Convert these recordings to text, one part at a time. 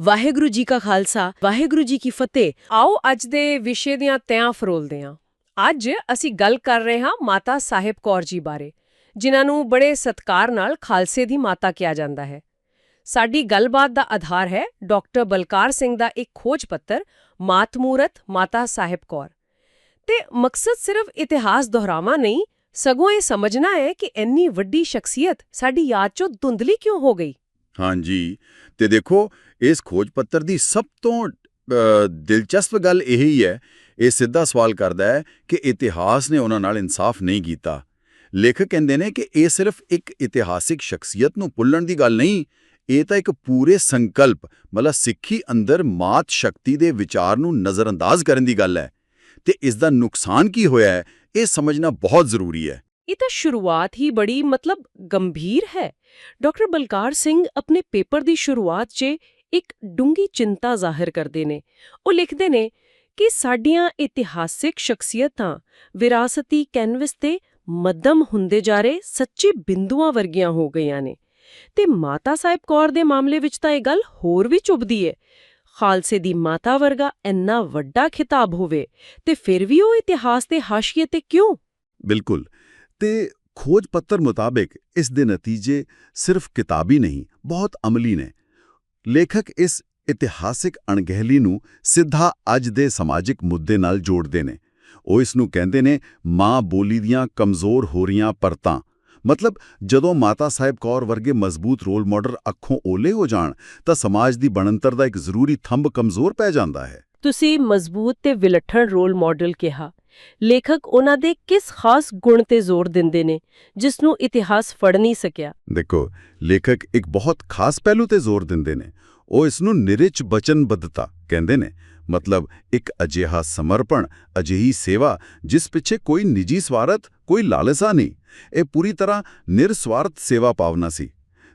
ਵਾਹਿਗੁਰੂ ਜੀ ਕਾ ਖਾਲਸਾ, ਵਾਹਿਗੁਰੂ ਜੀ ਕੀ ਫਤਿਹ। ਆਓ ਅੱਜ ਦੇ ਵਿਸ਼ੇ ਦੀਆਂ ਤਿਆਂ ਫਰੋਲਦੇ ਹਾਂ। ਅੱਜ ਅਸੀਂ ਗੱਲ ਕਰ ਰਹੇ ਹਾਂ ਮਾਤਾ ਸਾਹਿਬ ਕੌਰ ਜੀ ਬਾਰੇ, ਜਿਨ੍ਹਾਂ ਨੂੰ ਬੜੇ ਸਤਕਾਰ ਨਾਲ ਖਾਲਸੇ ਦੀ ਮਾਤਾ ਕਿਹਾ ਜਾਂਦਾ ਹੈ। ਸਾਡੀ ਗੱਲਬਾਤ ਦਾ ਆਧਾਰ ਹੈ ਡਾਕਟਰ ਬਲਕਾਰ ਸਿੰਘ ਦਾ ਇੱਕ ਖੋਜ ਪੱਤਰ ਮਾਤਮੂਰਤ ਮਾਤਾ ਸਾਹਿਬ ਕੌਰ। ਤੇ ਮਕਸਦ ਸਿਰਫ ਇਤਿਹਾਸ ਦੁਹਰਾਵਾਂ ਨਹੀਂ, ਸਗੋਂ ਇਹ ਸਮਝਣਾ ਹੈ ਕਿ ਇੰਨੀ ਵੱਡੀ ਸ਼ਖਸੀਅਤ ਸਾਡੀ ਯਾਦ ਚੋਂ ਧੁੰਦਲੀ ਕਿਉਂ ਹੋ ਗਈ? ਹਾਂਜੀ, ਤੇ ਦੇਖੋ ਇਸ ਖੋਜ ਪੱਤਰ ਦੀ ਸਭ ਤੋਂ ਦਿਲਚਸਪ ਗੱਲ ਇਹ ਹੀ ਹੈ, ਇਹ ਸਿੱਧਾ ਸਵਾਲ ਕਰਦਾ ਹੈ ਕਿ ਇਤਿਹਾਸ ਨੇ ਉਹਨਾਂ ਨਾਲ ਇਨਸਾਫ ਨਹੀਂ ਕੀਤਾ। ਲੇਖਕ ਕਹਿੰਦੇ ਨੇ ਕਿ ਇਹ ਸਿਰਫ ਇੱਕ ਇਤਿਹਾਸਿਕ ਸ਼ਖਸੀਅਤ ਨੂੰ ਭੁੱਲਣ ਦੀ ਗੱਲ ਨਹੀਂ, ਇਹ ਤਾਂ ਇੱਕ ਪੂਰੇ ਸੰਕਲਪ, ਮਤਲਬ ਸਿੱਖੀ ਅੰਦਰ ਮਾਤ ਸ਼ਕਤੀ ਦੇ ਵਿਚਾਰ ਨੂੰ ਨਜ਼ਰਅੰਦਾਜ਼ ਕਰਨ ਦੀ ਗੱਲ ਹੈ। ਤੇ ਇਸ ਦਾ ਨੁਕਸਾਨ ਕੀ ਹੋਇਆ ਹੈ, ਇਹ ਸਮਝਣਾ ਬਹੁਤ ਜ਼ਰੂਰੀ ਹੈ। ਇਹ ਤਾਂ ਸ਼ੁਰੂਆਤ ਹੀ ਬੜੀ ਮਤਲਬ ਗੰਭੀਰ ਹੈ। ਡਾਕਟਰ ਬਲਕਾਰ ਸਿੰਘ ਆਪਣੇ ਪੇਪਰ ਦੀ ਸ਼ੁਰੂਆਤ 'ਚ ਇੱਕ ਡੂੰਗੀ ਚਿੰਤਾ ਜ਼ਾਹਿਰ ਕਰਦੇ ਨੇ। ਉਹ ਲਿਖਦੇ ਨੇ ਕਿ ਸਾਡੀਆਂ ਇਤਿਹਾਸਿਕ ਸ਼ਖਸੀਅਤਾਂ ਵਿਰਾਸਤੀ ਕੈਨਵਸ ਤੇ ਮੱਧਮ ਹੁੰਦੇ ਜਾ ਰਹੇ ਸੱਚੇ ਬਿੰਦੂਆਂ ਵਰਗੀਆਂ ਹੋ ਗਈਆਂ ਨੇ। ਤੇ ਮਾਤਾ ਸਾਹਿਬ ਕੌਰ ਦੇ ਮਾਮਲੇ ਵਿੱਚ ਤਾਂ ਇਹ ਗੱਲ ਹੋਰ ਵੀ ਚੁਭਦੀ ਹੈ ਖਾਲਸੇ ਦੀ ਮਾਤਾ ਵਰਗਾ ਇੰਨਾ ਵੱਡਾ ਖਿਤਾਬ ਹੋਵੇ ਤੇ ਫਿਰ ਵੀ ਉਹ ਇਤਿਹਾਸ ਦੇ ਹਾਸ਼ੀਏ ਤੇ ਕਿਉਂ? ਬਿਲਕੁਲ। ਤੇ ਖੋਜ ਪੱਤਰ ਮੁਤਾਬਿਕ ਇਸ ਦੇ ਨਤੀਜੇ ਸਿਰਫ ਕਿਤਾਬੀ ਨਹੀਂ, ਬਹੁਤ ਅਮਲੀ ਨੇ। ਲੇਖਕ ਇਸ ਇਤਿਹਾਸਿਕ ਅਣਗਹਿਲੀ ਨੂੰ ਸਿੱਧਾ ਅੱਜ ਦੇ ਸਮਾਜਿਕ ਮੁੱਦੇ ਨਾਲ ਜੋੜਦੇ ਨੇ। ਉਹ ਇਸ ਨੂੰ ਕਹਿੰਦੇ ਨੇ, ਮਾਂ ਬੋਲੀ ਦੀਆਂ ਕਮਜ਼ੋਰ ਹੋ ਰਹੀਆਂ ਪਰਤਾਂ। ਮਤਲਬ, ਜਦੋਂ ਮਾਤਾ ਸਾਹਿਬ ਕੌਰ ਵਰਗੇ ਮਜ਼ਬੂਤ ਰੋਲ ਮਾਡਲ ਅੱਖੋਂ ਓਲੇ ਹੋ ਜਾਣ, ਤਾਂ ਸਮਾਜ ਦੀ ਬਣਤਰ ਦਾ ਇੱਕ ਜ਼ਰੂਰੀ ਥੰਬ ਕਮਜ਼ੋਰ ਪੈ ਜਾਂਦਾ ਹੈ। ਤੁਸੀਂ ਮਜ਼ਬੂਤ ਤੇ ਵਿਲੱਠਣ ਰੋਲ ਮਾਡਲ ਕਿਹਾ। ਲੇਖਕ ਉਹਨਾਂ ਦੇ ਕਿਸ ਖਾਸ ਗੁਣ ਤੇ ਜ਼ੋਰ ਦਿੰਦੇ ਨੇ ਜਿਸ ਨੂੰ ਇਤਿਹਾਸ ਫੜ ਨਹੀਂ ਸਕਿਆ। ਦੇਖੋ, ਲੇਖਕ ਇੱਕ ਬਹੁਤ ਖਾਸ ਪਹਿਲੂ ਤੇ ਜ਼ੋਰ ਦਿੰਦੇ ਨੇ। ਉਹ ਇਸ ਨੂੰ ਨਿਰਿਚ ਬਚਨਬੱਧਤਾ ਕਹਿੰਦੇ ਨੇ, ਮਤਲਬ ਇੱਕ ਅਜਿਹਾ ਸਮਰਪਣ, ਅਜਿਹੀ ਸੇਵਾ, ਜਿਸ ਪਿੱਛੇ ਕੋਈ ਨਿੱਜੀ ਸਵਾਰਥ, ਕੋਈ ਲਾਲਸਾ ਨਹੀਂ। ਇਹ ਪੂਰੀ ਤਰ੍ਹਾਂ ਨਿਰਸਵਾਰਥ ਸੇਵਾ ਭਾਵਨਾ ਸੀ।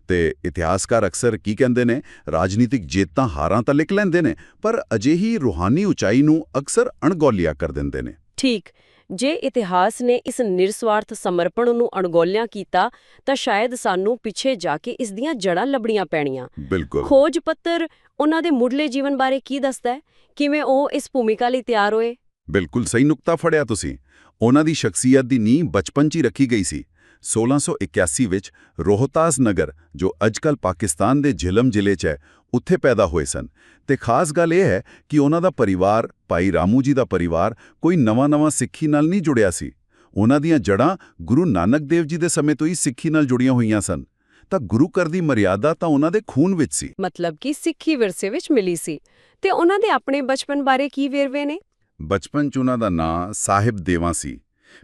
ਤੇ ਇਤਿਹਾਸਕਾਰ ਅਕਸਰ ਕੀ ਕਹਿੰਦੇ ਨੇ, ਰਾਜਨੀਤਿਕ ਜੇਤਾਂ ਹਾਰਾਂ ਤਾਂ ਲਿਖ ਲੈਂਦੇ ਨੇ, ਪਰ ਅਜਿਹੀ ਰੂਹਾਨੀ ਉਚਾਈ ਨੂੰ ਅਕਸਰ ਅਣਗੌਲਿਆ ਕਰ ਦਿੰਦੇ ਨੇ। ਠੀਕ। ਜੇ ਇਤਿਹਾਸ ਨੇ ਇਸ ਨਿਰਸਵਾਰਥ ਸਮਰਪਣ ਨੂੰ ਅਣਗੌਲਿਆ ਕੀਤਾ ਤਾਂ ਸ਼ਾਇਦ ਸਾਨੂੰ ਪਿੱਛੇ ਜਾ ਕੇ ਇਸ ਦੀਆਂ ਜੜ੍ਹਾਂ ਲੱਭਣੀਆਂ ਪੈਣੀਆਂ। ਬਿਲਕੁਲ। ਖੋਜ ਪੱਤਰ ਉਹਨਾਂ ਦੇ ਮੁੱਢਲੇ ਜੀਵਨ ਬਾਰੇ ਕੀ ਦੱਸਦਾ ਹੈ? ਕਿਵੇਂ ਉਹ ਇਸ ਭੂਮਿਕਾ ਲਈ ਤਿਆਰ ਹੋਏ? ਬਿਲਕੁਲ ਸਹੀ ਨੁਕਤਾ ਫੜਿਆ ਤੁਸੀਂ। ਉਹਨਾਂ ਦੀ ਸ਼ਖਸੀਅਤ ਦੀ ਨੀਂਹ ਬਚਪਨ 'ਚ ਹੀ ਰੱਖੀ ਗਈ ਸੀ। 1681 ਵਿੱਚ ਰੋਹਤਾਸ ਨਗਰ ਜੋ ਅੱਜਕੱਲ ਪਾਕਿਸਤਾਨ ਦੇ ਝਿਲਮ ਜ਼ਿਲ੍ਹੇ 'ਚ ਹੈ ਉੱਥੇ ਪੈਦਾ ਹੋਏ ਸਨ। ਤੇ ਖਾਸ ਗੱਲ ਇਹ ਹੈ ਕਿ ਉਹਨਾਂ ਦਾ ਪਰਿਵਾਰ ਭਾਈ ਰਾਮੂ ਜੀ ਦਾ ਪਰਿਵਾਰ ਕੋਈ ਨਵਾਂ-ਨਵਾਂ ਸਿੱਖੀ ਨਾਲ ਨਹੀਂ ਜੁੜਿਆ ਸੀ। ਉਹਨਾਂ ਦੀਆਂ ਜੜ੍ਹਾਂ ਗੁਰੂ ਨਾਨਕ ਦੇਵ ਜੀ ਦੇ ਸਮੇਂ ਤੋਂ ਹੀ ਸਿੱਖੀ ਨਾਲ ਜੁੜੀਆਂ ਹੋਈਆਂ ਸਨ। ਤਾਂ ਗੁਰੂ ਘਰ ਦੀ ਮਰਿਆਦਾ ਤਾਂ ਉਹਨਾਂ ਦੇ ਖੂਨ ਵਿੱਚ ਸੀ। ਮਤਲਬ ਕਿ ਸਿੱਖੀ ਵਿਰਸੇ ਵਿੱਚ ਮਿਲੀ ਸੀ। ਤੇ ਉਹਨਾਂ ਦੇ ਆਪਣੇ ਬਚਪਨ ਬਾਰੇ ਕੀ ਵੇਰਵੇ ਨੇ? ਬਚਪਨ 'ਚ ਉਹਨਾਂ ਦਾ ਨਾਂ ਸਾਹਿਬ ਦੇਵਾ ਸੀ।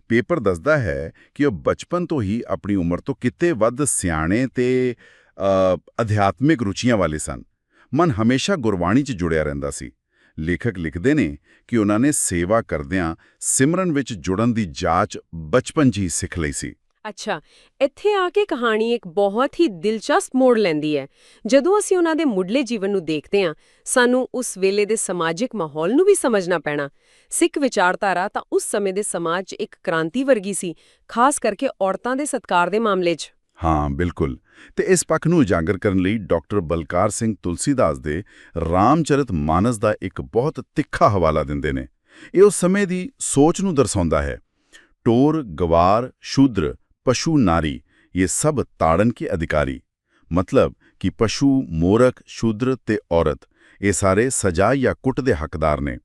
ਪੇਪਰ ਦੱਸਦਾ ਹੈ ਕਿ ਉਹ ਬਚਪਨ ਤੋਂ ਹੀ ਆਪਣੀ ਉਮਰ ਤੋਂ ਕਿਤੇ ਵੱਧ ਸਿਆਣੇ ਤੇ ਅਧਿਆਤਮਿਕ ਰੁਚੀਆਂ ਵਾਲੇ ਸਨ। ਮਨ ਹਮੇਸ਼ਾ ਗੁਰਬਾਣੀ 'ਚ ਜੁੜਿਆ ਰਹਿੰਦਾ ਸੀ। ਲੇਖਕ ਲਿਖਦੇ ਨੇ ਕਿ ਉਹਨਾਂ ਨੇ ਸੇਵਾ ਕਰਦਿਆਂ ਸਿਮਰਨ ਵਿੱਚ ਜੁੜਨ ਦੀ ਜਾਚ ਬਚਪਨ 'ਚ ਹੀ ਸਿੱਖ ਲਈ ਸੀ। ਅੱਛਾ, ਇੱਥੇ ਆ ਕੇ ਕਹਾਣੀ ਇੱਕ ਬਹੁਤ ਹੀ ਦਿਲਚਸਪ ਮੋੜ ਲੈਂਦੀ ਹੈ। ਜਦੋਂ ਅਸੀਂ ਉਹਨਾਂ ਦੇ ਮੁੱਢਲੇ ਜੀਵਨ ਨੂੰ ਦੇਖਦੇ ਹਾਂ, ਸਾਨੂੰ ਉਸ ਵੇਲੇ ਦੇ ਸਮਾਜਿਕ ਮਾਹੌਲ ਨੂੰ ਵੀ ਸਮਝਣਾ ਪੈਣਾ। ਸਿੱਖ ਵਿਚਾਰਧਾਰਾ ਤਾਂ ਉਸ ਸਮੇਂ ਦੇ ਸਮਾਜ 'ਚ ਇੱਕ ਕ੍ਰਾਂਤੀ ਵਰਗੀ ਸੀ, ਖਾਸ ਕਰਕੇ ਔਰਤਾਂ ਦੇ ਸਤਕਾਰ ਦੇ ਮਾਮਲੇ 'ਚ। ਹਾਂ, ਬਿਲਕੁਲ। ਤੇ ਇਸ ਪੱਖ ਨੂੰ ਉਜਾਗਰ ਕਰਨ ਲਈ ਡਾਕਟਰ ਬਲਕਾਰ ਸਿੰਘ ਤੁਲਸੀਦਾਸ ਦੇ ਰਾਮਚਰਿਤ ਮਾਨਸ ਦਾ ਇੱਕ ਬਹੁਤ ਤਿੱਖਾ ਹਵਾਲਾ ਦਿੰਦੇ ਨੇ। ਇਹ ਉਸ ਸਮੇਂ ਦੀ ਸੋਚ ਨੂੰ ਦਰਸਾਉਂਦਾ ਹੈ। ਟੋਰ, ਗਵਾਰ, ਸ਼ੂਦਰ, ਪਸ਼ੂ ਨਾਰੀ, ਇਹ ਸਭ ਤਾੜਨ ਕੇ ਅਧਿਕਾਰੀ। ਮਤਲਬ ਕਿ ਪਸ਼ੂ, ਮੋਰਖ, ਸ਼ੂਦਰ ਤੇ ਔਰਤ, ਇਹ ਸਾਰੇ ਸਜ਼ਾ ਜਾਂ ਕੁੱਟ ਦੇ ਹੱਕਦਾਰ ਨੇ।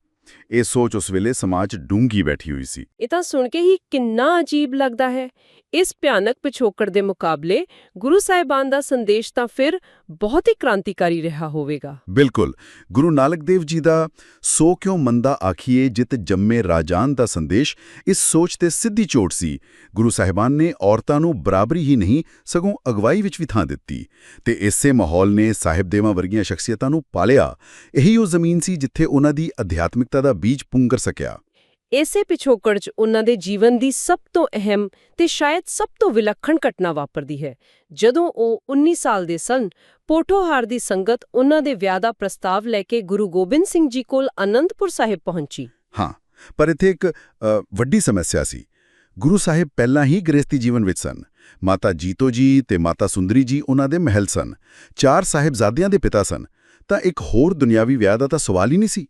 ਇਹ ਸੋਚ ਉਸ ਵੇਲੇ ਸਮਾਜ ਡੂੰਗੀ ਬੈਠੀ ਹੋਈ ਸੀ। ਇਹ ਤਾਂ ਸੁਣ ਕੇ ਹੀ ਕਿੰਨਾ ਅਜੀਬ ਲੱਗਦਾ ਹੈ। ਇਸ ਭਿਆਨਕ ਪਿਛੋਕੜ ਦੇ ਮੁਕਾਬਲੇ ਗੁਰੂ ਸਾਹਿਬਾਨ ਦਾ ਸੰਦੇਸ਼ ਤਾਂ ਫਿਰ ਬਹੁਤ ਹੀ ਕ੍ਰਾਂਤੀਕਾਰੀ ਰਿਹਾ ਹੋਵੇਗਾ। ਬਿਲਕੁਲ। ਗੁਰੂ ਨਾਨਕ ਦੇਵ ਜੀ ਦਾ ਸੋ ਕਿਉ ਮੰਦਾ ਆਖੀਏ ਜਿਤ ਜੰਮੇ ਰਾਜਾਨ ਦਾ ਸੰਦੇਸ਼ ਇਸ ਸੋਚ ਤੇ ਸਿੱਧੀ ਚੋਟ ਸੀ। ਗੁਰੂ ਸਾਹਿਬਾਨ ਨੇ ਔਰਤਾਂ ਨੂੰ ਬਰਾਬਰੀ ਹੀ ਨਹੀਂ ਸਗੋਂ ਅਗਵਾਈ ਵਿੱਚ ਵੀ ਥਾਂ ਦਿੱਤੀ ਤੇ ਇਸੇ ਮਾਹੌਲ ਨੇ ਸਾਹਿਬ ਦੇਵਾਂ ਵਰਗੀਆਂ ਸ਼ਖਸੀਅਤਾਂ ਨੂੰ ਪਾਲਿਆ। ਇਹੀ ਉਹ ਜ਼ਮੀਨ ਸੀ ਜਿੱਥੇ ਉਹਨਾਂ ਦੀ ਅਧਿਆਤਮਿਕਤਾ ਦਾ ਬੀਜ ਪੁੰਗਰ ਸਕਿਆ। ਇਸੇ ਪਿਛੋਕੜ 'ਚ ਉਹਨਾਂ ਦੇ ਜੀਵਨ ਦੀ ਸਭ ਤੋਂ ਅਹਿਮ ਤੇ ਸ਼ਾਇਦ ਸਭ ਤੋਂ ਵਿਲੱਖਣ ਘਟਨਾ ਵਾਪਰਦੀ ਹੈ। ਜਦੋਂ ਉਹ 19 ਸਾਲ ਦੇ ਸਨ ਪੋਠੋਹਾਰ ਦੀ ਸੰਗਤ ਉਹਨਾਂ ਦੇ ਵਿਆਹ ਦਾ ਪ੍ਰਸਤਾਵ ਲੈ ਕੇ ਗੁਰੂ ਗੋਬਿੰਦ ਸਿੰਘ ਜੀ ਕੋਲ ਅਨੰਦਪੁਰ ਸਾਹਿਬ ਪਹੁੰਚੀ। ਹਾਂ ਪਰ ਇੱਥੇ ਇੱਕ ਵੱਡੀ ਸਮੱਸਿਆ ਸੀ। ਗੁਰੂ ਸਾਹਿਬ ਪਹਿਲਾਂ ਹੀ ਗ੍ਰਸਤੀ ਜੀਵਨ ਵਿੱਚ ਸਨ। ਮਾਤਾ ਜੀਤੋ ਜੀ ਤੇ ਮਾਤਾ ਸੁੰਦਰੀ ਜੀ ਉਹਨਾਂ ਦੇ ਮਹਿਲ ਸਨ। ਚਾਰ ਸਾਹਿਬਜ਼ਾਦਿਆਂ ਦੇ ਪਿਤਾ ਸਨ। ਤਾਂ ਇੱਕ ਹੋਰ ਦੁਨਿਆਵੀ ਵਿਆਹ ਦਾ ਤਾਂ ਸਵਾਲ ਹੀ ਨਹੀਂ ਸੀ।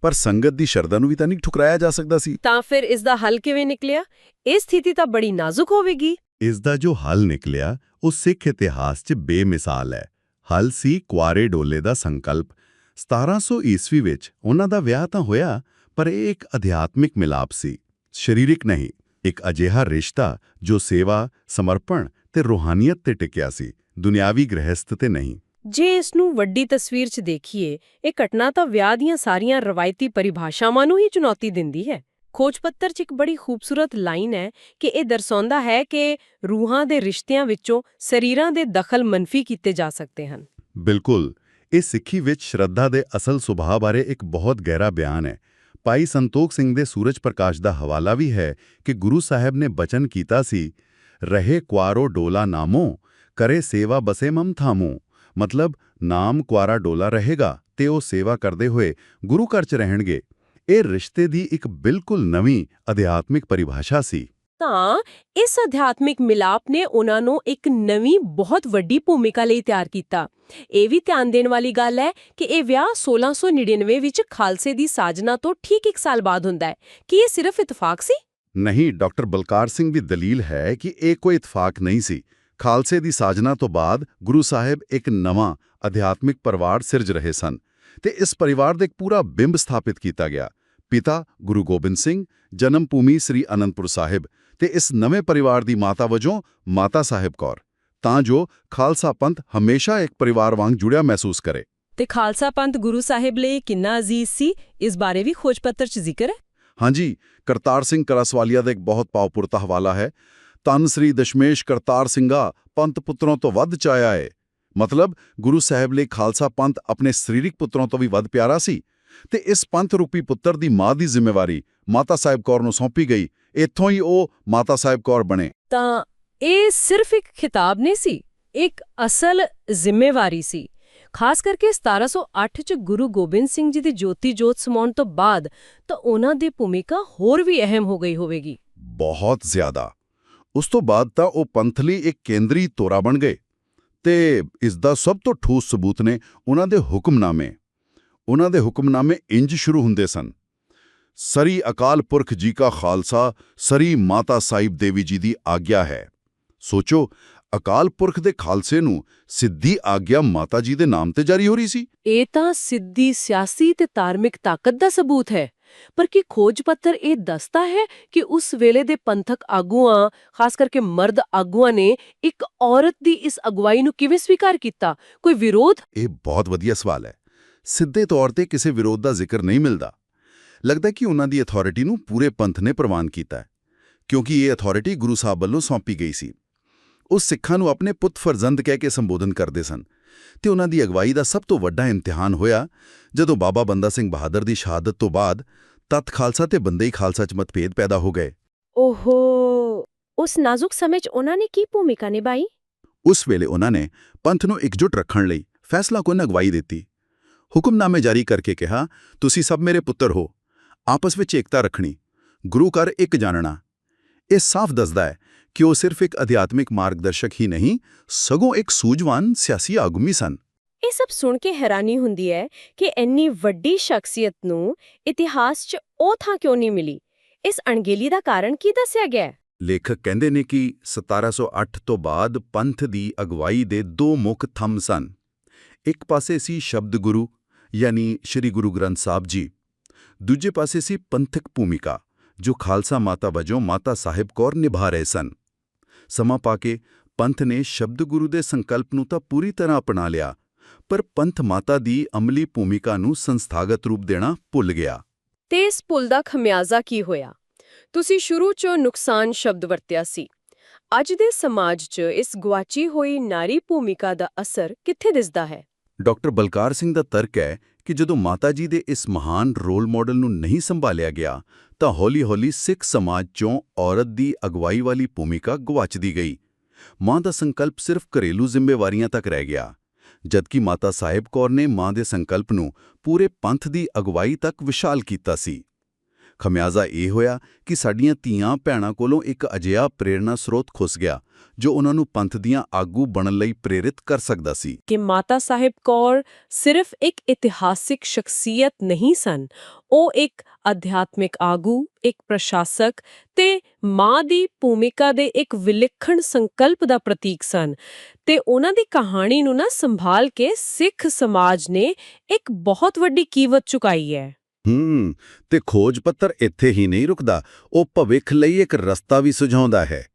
ਪਰ ਸੰਗਤ ਦੀ ਸ਼ਰਧਾ ਨੂੰ ਵੀ ਤਾਂ ਨਹੀਂ ਠੁਕਰਾਇਆ ਜਾ ਸਕਦਾ ਸੀ। ਤਾਂ ਫਿਰ ਇਸ ਦਾ ਹੱਲ ਕਿਵੇਂ ਨਿਕਲਿਆ? ਇਹ ਸਥਿਤੀ ਤਾਂ ਬੜੀ ਨਾਜ਼ੁਕ ਹੋਵੇਗੀ। ਇਸ ਦਾ ਜੋ ਹੱਲ ਨਿਕਲਿਆ ਉਹ ਸਿੱਖ ਇਤਿਹਾਸ 'ਚ ਬੇਮਿਸਾਲ ਹੈ। ਹੱਲ ਸੀ ਕੁਆਰੇ ਡੋਲੇ ਦਾ ਸੰਕਲਪ। 1700 ਈਸਵੀ ਵਿੱਚ ਉਹਨਾਂ ਦਾ ਵਿਆਹ ਤਾਂ ਹੋਇਆ ਪਰ ਇਹ ਇੱਕ ਅਧਿਆਤਮਿਕ ਮਿਲਾਪ ਸੀ। ਸਰੀਰਕ ਨਹੀਂ ਇੱਕ ਅਜਿਹਾ ਰਿਸ਼ਤਾ ਜੋ ਸੇਵਾ ਸਮਰਪਣ ਤੇ ਰੂਹਾਨੀਅਤ ਤੇ ਟਿਕਿਆ ਸੀ। ਦੁਨਿਆਵੀ ਗ੍ਰਹਿਸਥ ਤੇ ਨਹੀਂ। ਜੇ ਇਸ ਨੂੰ ਵੱਡੀ ਤਸਵੀਰ 'ਚ ਦੇਖੀਏ, ਇਹ ਘਟਨਾ ਤਾਂ ਵਿਆਹ ਦੀਆਂ ਸਾਰੀਆਂ ਰਵਾਇਤੀ ਪਰਿਭਾਸ਼ਾਵਾਂ ਨੂੰ ਹੀ ਚੁਣੌਤੀ ਦਿੰਦੀ ਹੈ। ਖੋਜ ਪੱਤਰ 'ਚ ਇੱਕ ਬੜੀ ਖੂਬਸੂਰਤ ਲਾਈਨ ਹੈ ਕਿ ਇਹ ਦਰਸਾਉਂਦਾ ਹੈ ਕਿ ਰੂਹਾਂ ਦੇ ਰਿਸ਼ਤਿਆਂ ਵਿੱਚੋਂ ਸਰੀਰਾਂ ਦੇ ਦਖਲ ਮੰਨਫੀ ਕੀਤੇ ਜਾ ਸਕਦੇ ਹਨ। ਬਿਲਕੁਲ, ਇਹ ਸਿੱਖੀ ਵਿੱਚ ਸ਼ਰਧਾ ਦੇ ਅਸਲ ਸੁਭਾਅ ਬਾਰੇ ਇੱਕ ਬਹੁਤ ਗਹਿਰਾ ਬਿਆਨ ਹੈ। ਭਾਈ ਸੰਤੋਖ ਸਿੰਘ ਦੇ ਸੂਰਜ ਪ੍ਰਕਾਸ਼ ਦਾ ਹਵਾਲਾ ਵੀ ਹੈ ਕਿ ਗੁਰੂ ਸਾਹਿਬ ਨੇ ਬਚਨ ਕੀਤਾ ਸੀ, ਰਹੇ ਕੁਆਰੋ ਡੋਲਾ ਨਾਮੋ, ਕਰੇ ਸੇਵਾ ਬਸੇ ਮਮ ਥਾਮੋ। ਮਤਲਬ ਨਾਮ ਕੁਆਰਾ ਡੋਲਾ ਰਹੇਗਾ ਤੇ ਉਹ ਸੇਵਾ ਕਰਦੇ ਹੋਏ ਗੁਰੂ ਘਰ 'ਚ ਰਹਿਣਗੇ। ਇਹ ਰਿਸ਼ਤੇ ਦੀ ਇੱਕ ਬਿਲਕੁਲ ਨਵੀਂ ਅਧਿਆਤਮਿਕ ਪਰਿਭਾਸ਼ਾ ਸੀ। ਤਾਂ ਇਸ ਅਧਿਆਤਮਿਕ ਮਿਲਾਪ ਨੇ ਉਹਨਾਂ ਨੂੰ ਇੱਕ ਨਵੀਂ ਬਹੁਤ ਵੱਡੀ ਭੂਮਿਕਾ ਲਈ ਤਿਆਰ ਕੀਤਾ। ਇਹ ਵੀ ਧਿਆਨ ਦੇਣ ਵਾਲੀ ਗੱਲ ਹੈ ਕਿ ਇਹ ਵਿਆਹ 1699 ਵਿੱਚ ਖਾਲਸੇ ਦੀ ਸਾਜਨਾ ਤੋਂ ਠੀਕ ਇੱਕ ਸਾਲ ਬਾਅਦ ਹੁੰਦਾ ਹੈ। ਕੀ ਇਹ ਸਿਰਫ ਇਤਫਾਕ ਸੀ? ਨਹੀਂ ਡਾਕਟਰ ਬਲਕਾਰ ਸਿੰਘ ਦੀ ਦਲੀਲ ਹੈ ਕਿ ਇਹ ਕੋਈ ਇਤਫਾਕ ਨਹੀਂ ਸੀ। ਖਾਲਸੇ ਦੀ ਸਾਜਨਾ ਤੋਂ ਬਾਅਦ ਗੁਰੂ ਸਾਹਿਬ ਇੱਕ ਨਵਾਂ ਅਧਿਆਤਮਿਕ ਪਰਿਵਾਰ ਸਿਰਜ ਰਹੇ ਸਨ ਤੇ ਇਸ ਪਰਿਵਾਰ ਦਾ ਇੱਕ ਪੂਰਾ ਬਿੰਬ ਸਥਾਪਿਤ ਕੀਤਾ ਗਿਆ। ਪਿਤਾ ਗੁਰੂ ਗੋਬਿੰਦ ਸਿੰਘ ਜਨਮ ਭੂਮੀ ਸ੍ਰੀ ਅਨੰਦਪੁਰ ਸਾਹਿਬ ਤੇ ਇਸ ਨਵੇਂ ਪਰਿਵਾਰ ਦੀ ਮਾਤਾ ਵਜੋਂ ਮਾਤਾ ਸਾਹਿਬ ਕੌਰ। ਤਾਂ ਜੋ ਖਾਲਸਾ ਪੰਥ ਹਮੇਸ਼ਾ ਇੱਕ ਪਰਿਵਾਰ ਵਾਂਗ ਜੁੜਿਆ ਮਹਿਸੂਸ ਕਰੇ। ਤੇ ਖਾਲਸਾ ਪੰਥ ਗੁਰੂ ਸਾਹਿਬ ਲਈ ਕਿੰਨਾ ਅਜ਼ੀਜ਼ ਸੀ ਇਸ ਬਾਰੇ ਵੀ ਖੋਜ ਪੱਤਰ 'ਚ ਜ਼ਿਕਰ ਹੈ? ਹਾਂਜੀ ਕਰਤਾਰ ਸਿੰਘ ਕਰਸਵਾਲੀਆ ਦਾ ਇੱਕ ਬਹੁਤ ਪਾਵਪੁਰਤਾ ਹਵਾਲਾ ਹੈ। ਤਨ ਸ੍ਰੀ ਦਸ਼ਮੇਸ਼ ਕਰਤਾਰ ਸਿੰਘਾ ਪੰਥ ਪੁੱਤਰੋਂ ਤੋਂ ਵੱਧ ਚਾਇਆ ਏ। ਮਤਲਬ ਗੁਰੂ ਸਾਹਿਬ ਲਈ ਖਾਲਸਾ ਪੰਥ ਆਪਣੇ ਸਰੀਰਕ ਪੁੱਤਰੋਂ ਤੋਂ ਵੀ ਵੱਧ ਪਿਆਰਾ ਸੀ ਤੇ ਇਸ ਪੰਥ ਰੂਪੀ ਪੁੱਤਰ ਦੀ ਮਾਂ ਦੀ ਜ਼ਿੰਮੇਵਾਰੀ ਮਾਤਾ ਸਾਹਿਬ ਕੌਰ ਨੂੰ ਸੌਂਪੀ ਗਈ। ਇੱਥੋਂ ਹੀ ਉਹ ਮਾਤਾ ਸਾਹਿਬ ਕੌਰ ਬਣੇ। ਤਾਂ ਇਹ ਸਿਰਫ ਇੱਕ ਖਿਤਾਬ ਨਹੀਂ ਸੀ ਇੱਕ ਅਸਲ ਜ਼ਿੰਮੇਵਾਰੀ ਸੀ। ਖਾਸ ਕਰਕੇ 1708 ਚ ਗੁਰੂ ਗੋਬਿੰਦ ਸਿੰਘ ਜੀ ਦੀ ਜੋਤੀ ਜੋਤ ਸਮਾਉਣ ਤੋਂ ਬਾਅਦ ਤਾਂ ਉਹਨਾਂ ਦੀ ਭੂਮਿਕਾ ਹੋਰ ਵੀ ਅਹਿਮ ਹੋ ਗਈ ਹੋਵੇਗੀ। ਬਹੁਤ ਜ਼ਿਆਦਾ। ਉਸ ਤੋਂ ਬਾਅਦ ਤਾਂ ਉਹ ਪੰਥ ਲਈ ਇੱਕ ਕੇਂਦਰੀ ਤੋਰਾ ਬਣ ਗਏ ਤੇ ਇਸ ਦਾ ਸਭ ਤੋਂ ਠੋਸ ਸਬੂਤ ਨੇ ਉਹਨਾਂ ਦੇ ਹੁਕਮਨਾਮੇ। ਉਹਨਾਂ ਦੇ ਹੁਕਮਨਾਮੇ ਇੰਜ ਸ਼ੁਰੂ ਹੁੰਦੇ ਸਨ। ਸਰੀ ਅਕਾਲ ਪੁਰਖ ਜੀ ਕਾ ਖਾਲਸਾ, ਸਰੀ ਮਾਤਾ ਸਾਹਿਬ ਦੇਵੀ ਜੀ ਦੀ ਆਗਿਆ ਹੈ। ਸੋਚੋ, ਅਕਾਲ ਪੁਰਖ ਦੇ ਖਾਲਸੇ ਨੂੰ ਸਿੱਧੀ ਆਗਿਆ ਮਾਤਾ ਜੀ ਦੇ ਨਾਮ ਤੇ ਜਾਰੀ ਹੋ ਰਹੀ ਸੀ? ਇਹ ਤਾਂ ਸਿੱਧੀ ਸਿਆਸੀ ਤੇ ਧਾਰਮਿਕ ਤਾਕਤ ਦਾ ਸਬੂਤ ਹੈ। ਪਰ ਕੀ ਖੋਜ ਪੱਤਰ ਇਹ ਦੱਸਦਾ ਹੈ ਕਿ ਉਸ ਵੇਲੇ ਦੇ ਪੰਥਕ ਆਗੂਆਂ, ਖਾਸ ਕਰਕੇ ਮਰਦ ਆਗੂਆਂ ਨੇ ਇੱਕ ਔਰਤ ਦੀ ਇਸ ਅਗਵਾਈ ਨੂੰ ਕਿਵੇਂ ਸਵੀਕਾਰ ਕੀਤਾ? ਕੋਈ ਵਿਰੋਧ? ਇਹ ਬਹੁਤ ਵਧੀਆ ਸਵਾਲ ਹੈ। ਸਿੱਧੇ ਤੌਰ ਤੇ ਕਿਸੇ ਵਿਰੋਧ ਦਾ ਜ਼ਿਕਰ ਨਹੀਂ ਮਿਲਦਾ। ਲੱਗਦਾ ਕਿ ਉਹਨਾਂ ਦੀ ਅਥਾਰਟੀ ਨੂੰ ਪੂਰੇ ਪੰਥ ਨੇ ਪ੍ਰਵਾਨ ਕੀਤਾ ਹੈ, ਕਿਉਂਕਿ ਇਹ ਅਥਾਰਟੀ ਗੁਰੂ ਸਾਹਿਬ ਵੱਲੋਂ ਸੌਂਪੀ ਗਈ ਸੀ। ਉਹ ਸਿੱਖਾਂ ਨੂੰ ਆਪਣੇ ਪੁੱਤ ਫਰਜ਼ੰਦ ਕਹਿ ਕੇ ਸੰਬੋਧਨ ਕਰਦੇ ਸਨ। ਤੇ ਉਹਨਾਂ ਦੀ ਅਗਵਾਈ ਦਾ ਸਭ ਤੋਂ ਵੱਡਾ ਇਮਤਿਹਾਨ ਹੋਇਆ ਜਦੋਂ ਬਾਬਾ ਬੰਦਾ ਸਿੰਘ ਬਹਾਦਰ ਦੀ ਸ਼ਹਾਦਤ ਤੋਂ ਬਾਅਦ ਤਤ ਖਾਲਸਾ ਤੇ ਬੰਦਈ ਖਾਲਸਾ 'ਚ ਮਤਭੇਦ ਪੈਦਾ ਹੋ ਗਏ। ਓਹੋ! ਉਸ ਨਾਜ਼ੁਕ ਸਮੇਂ 'ਚ ਉਹਨਾਂ ਨੇ ਕੀ ਭੂਮਿਕਾ ਨਿਭਾਈ? ਉਸ ਵੇਲੇ ਉਹਨਾਂ ਨੇ ਪੰਥ ਨੂੰ ਇਕਜੁੱਟ ਰੱਖਣ ਲਈ ਫੈਸਲਾਕੁੰਨ ਅਗਵਾਈ ਦਿੱਤੀ। ਹੁਕਮਨਾਮੇ ਜਾਰੀ ਕਰਕੇ ਕਿਹਾ ਤੁਸੀਂ ਸਭ ਮੇਰੇ ਪੁੱਤਰ ਹੋ। ਆਪਸ ਵਿੱਚ ਏਕਤਾ ਰੱਖਣੀ। ਗੁਰੂ ਘਰ ਇੱਕ ਜਾਣਨਾ ਇਹ ਸਾਫ਼ ਦੱਸਦਾ ਹੈ ਕਿ ਉਹ ਸਿਰਫ ਇੱਕ ਅਧਿਆਤਮਿਕ ਮਾਰਗਦਰਸ਼ਕ ਹੀ ਨਹੀਂ ਸਗੋਂ ਇੱਕ ਸੂਝਵਾਨ ਸਿਆਸੀ ਆਗੂਮੀ ਸਨ। ਇਹ ਸਭ ਸੁਣ ਕੇ ਹੈਰਾਨੀ ਹੁੰਦੀ ਹੈ ਕਿ ਇੰਨੀ ਵੱਡੀ ਸ਼ਖਸੀਅਤ ਨੂੰ ਇਤਿਹਾਸ 'ਚ ਉਹ ਥਾਂ ਕਿਉਂ ਨਹੀਂ ਮਿਲੀ? ਇਸ ਅਣਗਹਿਲੀ ਦਾ ਕਾਰਨ ਕੀ ਦੱਸਿਆ ਗਿਆ ਹੈ? ਲੇਖਕ ਕਹਿੰਦੇ ਨੇ ਕਿ 1708 ਤੋਂ ਬਾਅਦ ਪੰਥ ਦੀ ਅਗਵਾਈ ਦੇ ਦੋ ਮੁੱਖ ਥੰਮ ਸਨ। ਇੱਕ ਪਾਸੇ ਸੀ ਸ਼ਬਦ ਗੁਰੂ ਯਾਨੀ ਸ੍ਰੀ ਗੁਰੂ ਗ੍ਰੰਥ ਸਾਹਿਬ ਜੀ। ਦੂਜੇ ਪਾਸੇ ਸੀ ਪੰਥਕ ਭੂਮਿਕਾ ਜੋ ਖਾਲਸਾ ਮਾਤਾ ਵਜੋਂ ਮਾਤਾ ਸਾਹਿਬ ਕੌਰ ਨਿਭਾ ਰਹੇ ਸਨ। ਸਮਾਂ ਪਾ ਕੇ ਪੰਥ ਨੇ ਸ਼ਬਦ ਗੁਰੂ ਦੇ ਸੰਕਲਪ ਨੂੰ ਤਾਂ ਪੂਰੀ ਤਰ੍ਹਾਂ ਅਪਣਾ ਲਿਆ ਪਰ ਪੰਥ ਮਾਤਾ ਦੀ ਅਮਲੀ ਭੂਮਿਕਾ ਨੂੰ ਸੰਸਥਾਗਤ ਰੂਪ ਦੇਣਾ ਭੁੱਲ ਗਿਆ। ਤੇ ਇਸ ਪੁੱਲ ਦਾ ਖਮਿਆਜ਼ਾ ਕੀ ਹੋਇਆ? ਤੁਸੀਂ ਸ਼ੁਰੂ 'ਚੋਂ ਨੁਕਸਾਨ ਸ਼ਬਦ ਵਰਤਿਆ ਸੀ। ਅੱਜ ਦੇ ਸਮਾਜ 'ਚ ਇਸ ਗੁਆਚੀ ਹੋਈ ਨਾਰੀ ਭੂਮਿਕਾ ਦਾ ਅਸਰ ਕਿੱਥੇ ਦਿਸਦਾ ਹੈ? ਡਾਕਟਰ ਬਲਕਾਰ ਸਿੰਘ ਦਾ ਤਰਕ ਹੈ ਕਿ ਜਦੋਂ ਮਾਤਾ ਜੀ ਦੇ ਇਸ ਮਹਾਨ ਰੋਲ ਮਾਡਲ ਨੂੰ ਨਹੀਂ ਸੰਭਾਲਿਆ ਗਿਆ, ਤਾਂ ਹੌਲੀ-ਹੌਲੀ ਸਿੱਖ ਸਮਾਜ 'ਚੋਂ ਔਰਤ ਦੀ ਅਗਵਾਈ ਵਾਲੀ ਭੂਮਿਕਾ ਗਵਾਚਦੀ ਗਈ। ਮਾਂ ਦਾ ਸੰਕਲਪ ਸਿਰਫ ਘਰੇਲੂ ਜ਼ਿੰਮੇਵਾਰੀਆਂ ਤੱਕ ਰਹਿ ਗਿਆ, ਜਦਕਿ ਮਾਤਾ ਸਾਹਿਬ ਕੌਰ ਨੇ ਮਾਂ ਦੇ ਸੰਕਲਪ ਨੂੰ ਪੂਰੇ ਪੰਥ ਦੀ ਅਗਵਾਈ ਤੱਕ ਵਿਸ਼ਾਲ ਕੀਤਾ ਸੀ। ਖਮਿਆਜ਼ਾ ਇਹ ਹੋਇਆ ਕਿ ਸਾਡੀਆਂ ਧੀਆਂ ਭੈਣਾਂ ਕੋਲੋਂ ਇੱਕ ਅਜਿਹਾ ਪ੍ਰੇਰਣਾ ਸਰੋਤ ਖੁੱਸ ਗਿਆ, ਜੋ ਉਹਨਾਂ ਨੂੰ ਪੰਥ ਦੀਆਂ ਆਗੂ ਬਣਨ ਲਈ ਪ੍ਰੇਰਿਤ ਕਰ ਸਕਦਾ ਸੀ। ਕਿ ਮਾਤਾ ਸਾਹਿਬ ਕੌਰ ਸਿਰਫ ਇੱਕ ਇਤਿਹਾਸਿਕ ਸ਼ਖਸੀਅਤ ਨਹੀਂ ਸਨ, ਉਹ ਇੱਕ ਅਧਿਆਤਮਿਕ ਆਗੂ, ਇੱਕ ਪ੍ਰਸ਼ਾਸਕ ਤੇ ਮਾਂ ਦੀ ਭੂਮਿਕਾ ਦੇ ਇੱਕ ਵਿਲੱਖਣ ਸੰਕਲਪ ਦਾ ਪ੍ਰਤੀਕ ਸਨ ਤੇ ਉਹਨਾਂ ਦੀ ਕਹਾਣੀ ਨੂੰ ਨਾ ਸੰਭਾਲ ਕੇ ਸਿੱਖ ਸਮਾਜ ਨੇ ਇੱਕ ਬਹੁਤ ਵੱਡੀ ਕੀਮਤ ਚੁਕਾਈ ਹੈ। ਹੂੰ, ਤੇ ਖੋਜ ਪੱਤਰ ਇੱਥੇ ਹੀ ਨਹੀਂ ਰੁਕਦਾ। ਉਹ ਭਵਿੱਖ ਲਈ ਇੱਕ ਰਸਤਾ ਵੀ ਸੁਝਾਉਂਦਾ ਹੈ।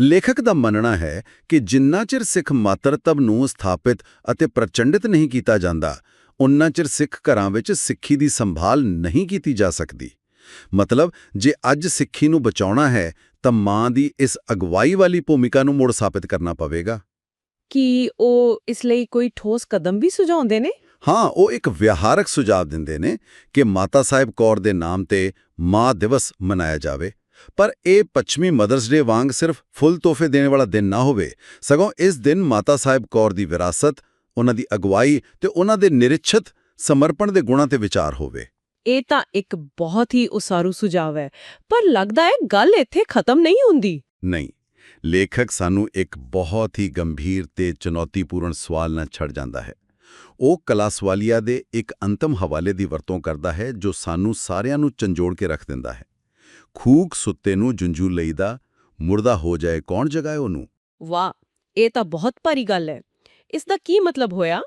ਲੇਖਕ ਦਾ ਮੰਨਣਾ ਹੈ ਕਿ ਜਿੰਨਾ ਚਿਰ ਸਿੱਖ ਮਾਤਰਤਵ ਨੂੰ ਸਥਾਪਿਤ ਅਤੇ ਪ੍ਰਚੰਡਿਤ ਨਹੀਂ ਕੀਤਾ ਜਾਂਦਾ ਉਨਾ ਚਿਰ ਸਿੱਖ ਘਰਾਂ ਵਿੱਚ ਸਿੱਖੀ ਦੀ ਸੰਭਾਲ ਨਹੀਂ ਕੀਤੀ ਜਾ ਸਕਦੀ। ਮਤਲਬ, ਜੇ ਅੱਜ ਸਿੱਖੀ ਨੂੰ ਬਚਾਉਣਾ ਹੈ, ਤਾਂ ਮਾਂ ਦੀ ਇਸ ਅਗਵਾਈ ਵਾਲੀ ਭੂਮਿਕਾ ਨੂੰ ਮੁੜ ਸਾਬਿਤ ਕਰਨਾ ਪਵੇਗਾ। ਕੀ ਉਹ ਇਸ ਲਈ ਕੋਈ ਠੋਸ ਕਦਮ ਵੀ ਸੁਝਾਉਂਦੇ ਨੇ? ਹਾਂ ਉਹ ਇੱਕ ਵਿਹਾਰਕ ਸੁਝਾਅ ਦਿੰਦੇ ਨੇ ਕਿ ਮਾਤਾ ਸਾਹਿਬ ਕੌਰ ਦੇ ਨਾਮ ਤੇ ਮਾਂ ਦਿਵਸ ਮਨਾਇਆ ਜਾਵੇ। ਪਰ ਇਹ ਪੱਛਮੀ ਮਦਰਸ ਡੇ ਵਾਂਗ ਸਿਰਫ ਫੁੱਲ ਤੋਹਫੇ ਦੇਣ ਵਾਲਾ ਦਿਨ ਨਾ ਹੋਵੇ ਸਗੋਂ ਇਸ ਦਿਨ ਮਾਤਾ ਸਾਹਿਬ ਕੌਰ ਦੀ ਵਿਰਾਸਤ ਉਹਨਾਂ ਦੀ ਅਗਵਾਈ ਤੇ ਉਹਨਾਂ ਦੇ ਨਿਰਿਛਤ ਸਮਰਪਣ ਦੇ ਗੁਣਾਂ ਤੇ ਵਿਚਾਰ ਹੋਵੇ। ਇਹ ਤਾਂ ਇੱਕ ਬਹੁਤ ਹੀ ਉਸਾਰੂ ਸੁਝਾਅ ਹੈ ਪਰ ਲੱਗਦਾ ਹੈ ਗੱਲ ਇੱਥੇ ਖਤਮ ਨਹੀਂ ਹੁੰਦੀ। ਨਹੀਂ ਲੇਖਕ ਸਾਨੂੰ ਇੱਕ ਬਹੁਤ ਹੀ ਗੰਭੀਰ ਤੇ ਚੁਣੌਤੀਪੂਰਨ ਸਵਾਲ ਨਾਲ ਛੱਡ ਜਾਂਦਾ ਹੈ। ਉਹ ਕਲਾਸਵਾਲੀਆ ਦੇ ਇੱਕ ਅੰਤਮ ਹਵਾਲੇ ਦੀ ਵਰਤੋਂ ਕਰਦਾ ਹੈ ਜੋ ਸਾਨੂੰ ਸਾਰਿਆਂ ਨੂੰ ਚੰਜੋੜ ਕੇ ਰੱਖ ਦਿੰਦਾ ਹੈ। ਖੂਕ ਸੁੱਤੇ ਨੂੰ ਜੁੰਜੂ ਲਈਦਾ ਮੁਰਦਾ ਹੋ ਜਾਏ ਕੌਣ ਜਗਾਏ ਉਹਨੂੰ? ਵਾਹ! ਇਹ ਤਾਂ ਬਹੁਤ ਭਾਰੀ ਗੱਲ ਹੈ। ਇਸ ਦਾ ਕੀ ਮਤਲਬ ਹੋਇਆ?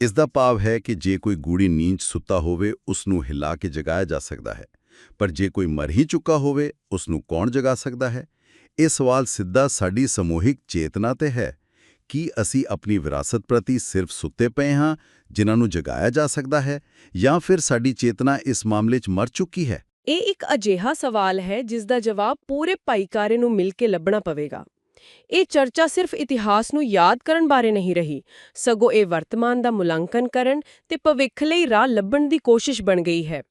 ਇਸ ਦਾ ਭਾਵ ਹੈ ਕਿ ਜੇ ਕੋਈ ਗੂੜੀ ਨੀਂਦ ਸੁੱਤਾ ਹੋਵੇ ਉਸ ਨੂੰ ਹਿਲਾ ਕੇ ਜਗਾਇਆ ਜਾ ਸਕਦਾ ਹੈ। ਪਰ ਜੇ ਕੋਈ ਮਰ ਹੀ ਚੁੱਕਾ ਹੋਵੇ ਉਸ ਨੂੰ ਕੌਣ ਜਗਾ ਸਕਦਾ ਹੈ? ਇਹ ਸਵਾਲ ਸਿੱਧਾ ਸਾਡੀ ਸਮੂਹਿਕ ਚੇਤਨਾ ਤੇ ਹੈ। ਕੀ ਅਸੀਂ ਆਪਣੀ ਵਿਰਾਸਤ ਪ੍ਰਤੀ ਸਿਰਫ ਸੁੱਤੇ ਪਏ ਹਾਂ, ਜਿਨ੍ਹਾਂ ਨੂੰ ਜਗਾਇਆ ਜਾ ਸਕਦਾ ਹੈ, ਜਾਂ ਫਿਰ ਸਾਡੀ ਚੇਤਨਾ ਇਸ ਮਾਮਲੇ 'ਚ ਮਰ ਚੁੱਕੀ ਹੈ? ਇਹ ਇੱਕ ਅਜਿਹਾ ਸਵਾਲ ਹੈ, ਜਿਸ ਦਾ ਜਵਾਬ ਪੂਰੇ ਭਾਈਕਾਰੇ ਨੂੰ ਮਿਲ ਕੇ ਲੱਭਣਾ ਪਵੇਗਾ। ਇਹ ਚਰਚਾ ਸਿਰਫ ਇਤਿਹਾਸ ਨੂੰ ਯਾਦ ਕਰਨ ਬਾਰੇ ਨਹੀਂ ਰਹੀ, ਸਗੋਂ ਇਹ ਵਰਤਮਾਨ ਦਾ ਮੁਲਾਂਕਣ ਕਰਨ ਤੇ ਭਵਿੱਖ ਲਈ ਰਾਹ ਲੱਭਣ ਦੀ ਕੋਸ਼ਿਸ਼ ਬਣ ਗਈ ਹੈ।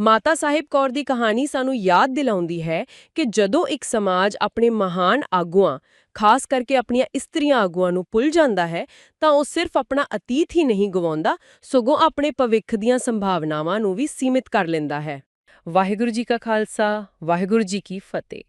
ਮਾਤਾ ਸਾਹਿਬ ਕੌਰ ਦੀ ਕਹਾਣੀ ਸਾਨੂੰ ਯਾਦ ਦਿਲਾਉਂਦੀ ਹੈ ਕਿ ਜਦੋਂ ਇੱਕ ਸਮਾਜ ਆਪਣੇ ਮਹਾਨ ਆਗੂਆਂ, ਖਾਸ ਕਰਕੇ ਆਪਣੀਆਂ ਇਸਤਰੀਆਂ ਆਗੂਆਂ ਨੂੰ ਭੁੱਲ ਜਾਂਦਾ ਹੈ, ਤਾਂ ਉਹ ਸਿਰਫ ਆਪਣਾ ਅਤੀਤ ਹੀ ਨਹੀਂ ਗਵਾਉਂਦਾ, ਸਗੋਂ ਆਪਣੇ ਭਵਿੱਖ ਦੀਆਂ ਸੰਭਾਵਨਾਵਾਂ ਨੂੰ ਵੀ ਸੀਮਿਤ ਕਰ ਲੈਂਦਾ ਹੈ। ਵਾਹਿਗੁਰੂ ਜੀ ਕਾ ਖਾਲਸਾ, ਵਾਹਿਗੁਰੂ ਜੀ ਕੀ ਫਤਿਹ।